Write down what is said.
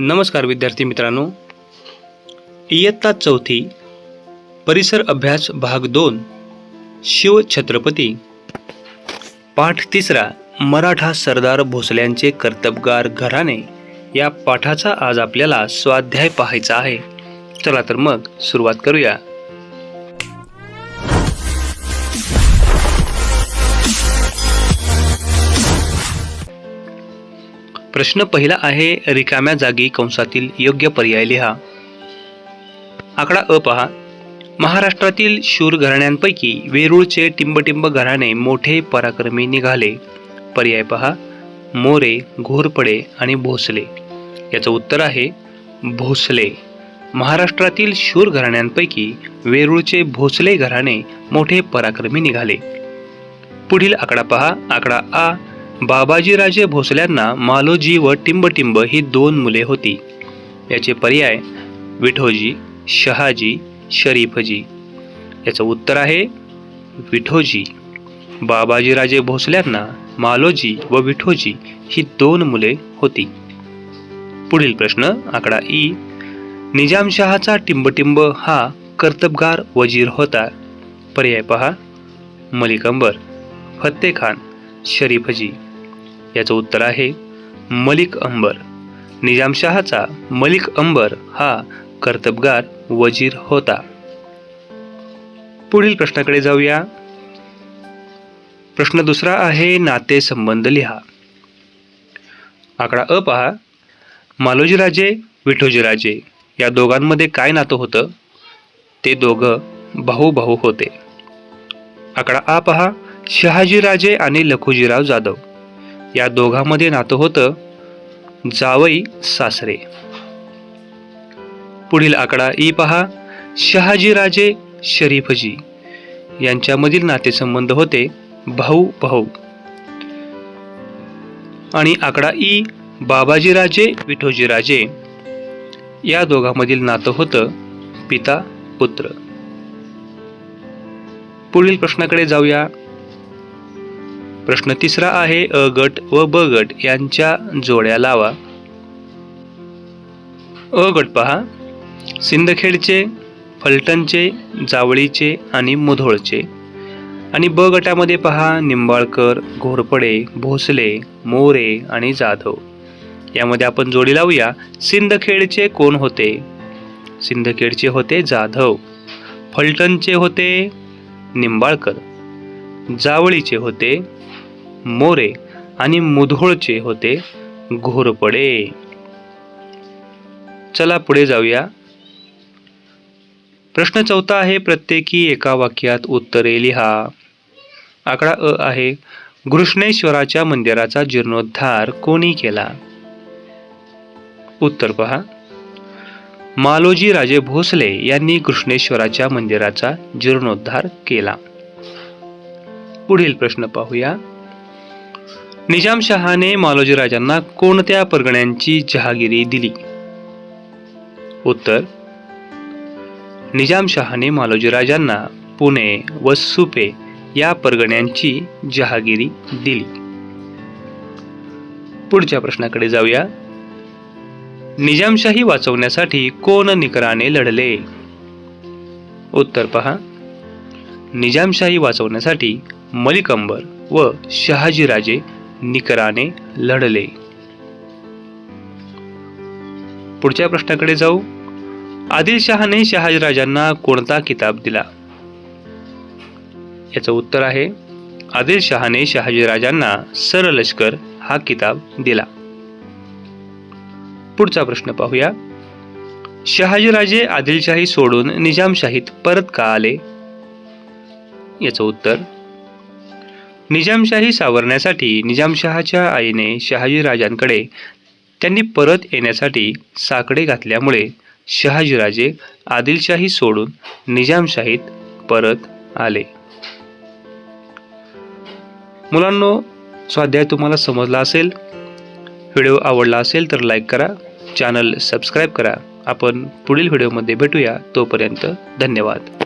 नमस्कार विद्यार्थी मित्रांनो. इयत्ता चौथी परिसर अभ्यास भाग दोन शिवछत्रपती पाठ तिसरा मराठा सरदार भोसल्यांचे कर्तबगार घराणे. या पाठाचा आज आपल्याला स्वाध्याय पाहायचा आहे. चला तर मग सुरुवात करूया. प्रश्न पहिला आहे रिकाम्या जागी कंसातील योग्य पर्याय लिहा. आकडा अ पहा. महाराष्ट्रातील शूर घराण्यांपैकी वेरूळचे टिंबटिंब घराणे मोठे पराक्रमी निघाले. पर्याय पहा. मोरे घोरपडे आणि भोसले. याचं उत्तर आहे भोसले. महाराष्ट्रातील शूर घराण्यांपैकी वेरूळचे भोसले घराणे मोठे पराक्रमी निघाले. पुढील आकडा पहा. आकडा आ बाबाजीराजे भोसल्यांना मालोजी व टिंबटिंब ही दोन मुले होती. याचे पर्याय विठोजी शहाजी शरीफजी. याचं उत्तर आहे विठोजी. बाबाजीराजे भोसल्यांना मालोजी व विठोजी ही दोन मुले होती. पुढील प्रश्न आकडा ई. निजामशहाचा टिंबटिंब हा कर्तबगार वजीर होता. पर्याय पहा. मलिकंबर फत्ते खान शरीफजी. याचं उत्तर आहे मलिक अंबर. निजामशहाचा मलिक अंबर हा कर्तबगार वजीर होता. पुढील प्रश्नाकडे जाऊया. प्रश्न दुसरा आहे नाते संबंध लिहा. आकडा अ पहा. मालोजीराजे विठोजीराजे या दोघांमध्ये काय नातं होतं? ते दोघं भाऊ भाऊ होते. आकडा आ पहा. शहाजीराजे आणि लखुजीराव जाधव. या दोघांमध्ये नातं होतं जावई सासरे. पुढील आकडा ई पहा. शहाजीराजे शरीफजी यांच्यामधील नातेसंबंध होते भाऊ भाऊ. आणि आकडा ई बाबाजीराजे विठोजीराजे. या दोघांमधील नातं होतं पिता पुत्र. पुढील प्रश्नाकडे जाऊया. प्रश्न तिसरा आहे अ गट व ब गट यांच्या जोड्या लावा. अ गट पहा. सिंदखेडचे फलटणचे जावळीचे आणि मुधोळचे. आणि ब गटामध्ये पहा निंबाळकर घोरपडे भोसले मोरे आणि जाधव. यामध्ये आपण जोडी लावूया. सिंदखेडचे कोण होते? सिंदखेडचे होते जाधव. फलटणचे होते निंबाळकर. जावळीचे होते मोरे आणि मुधोळचे होते घोरपडे. चला पुढे जाऊया. प्रश्न चौथा आहे प्रत्येकी एका वाक्यात उत्तरे लिहा. आकडा अ आहे घृष्णेश्वराच्या मंदिराचा जीर्णोद्धार कोणी केला? उत्तर पहा. मालोजी राजे भोसले यांनी कृष्णेश्वराच्या मंदिराचा जीर्णोद्धार केला. पुढील प्रश्न पाहूया. निजामशहाने मालोजी राजांना कोणत्या परगण्यांची जहागिरी दिली? उत्तर निजामशहाने मालोजी राजांना पुणे व सुपे या परगण्यांची जहागिरी दिली. पुढच्या प्रश्नाकडे जाऊया. निजामशाही वाचवण्यासाठी कोण निकराने लढले? उत्तर पहा. निजामशाही वाचवण्यासाठी मलिक अंबर व शहाजीराजे निकराने लढले. पुढच्या प्रश्नाकडे जाऊ. आदिलशहाने शहाजीराजांना कोणता किताब दिला? याचं उत्तर आहे आदिलशहाने शहाजीराजांना सरलष्कर हा किताब दिला. पुढचा प्रश्न पाहूया. शहाजीराजे आदिलशाही सोडून निजामशाहीत परत का आले? याचं उत्तर निजामशाही सावरण्यासाठी निजामशहाच्या आईने शहाजीराजांकडे त्यांनी परत येण्यासाठी साकडे घातल्यामुळे शहाजीराजे आदिलशाही सोडून निजामशाहीत परत आले. मुलांनो स्वाध्याय तुम्हाला समजला असेल व्हिडिओ आवडला असेल तर लाईक करा चॅनल सबस्क्राईब करा. आपण पुढील व्हिडिओमध्ये भेटूया. तोपर्यंत धन्यवाद.